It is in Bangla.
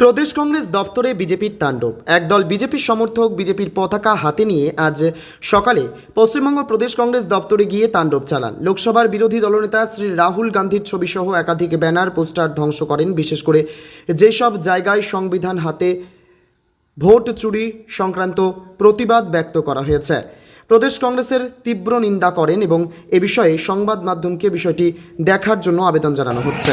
প্রদেশ কংগ্রেস দপ্তরে বিজেপির তাণ্ডব। একদল বিজেপির সমর্থক বিজেপির পতাকা হাতে নিয়ে আজ সকালে পশ্চিমবঙ্গ প্রদেশ কংগ্রেস দপ্তরে গিয়ে তাণ্ডব চালান। লোকসভার বিরোধী দলনেতা শ্রী রাহুল গান্ধীর ছবিসহ একাধিক ব্যানার, পোস্টার ধ্বংস করেন। বিশেষ করে যেসব জায়গায় সংবিধান হাতে ভোট চুরি সংক্রান্ত প্রতিবাদ ব্যক্ত করা হয়েছে, প্রদেশ কংগ্রেসের তীব্র নিন্দা করেন এবং এ বিষয়ে সংবাদ মাধ্যমকে বিষয়টি দেখার জন্য আবেদন জানানো হচ্ছে।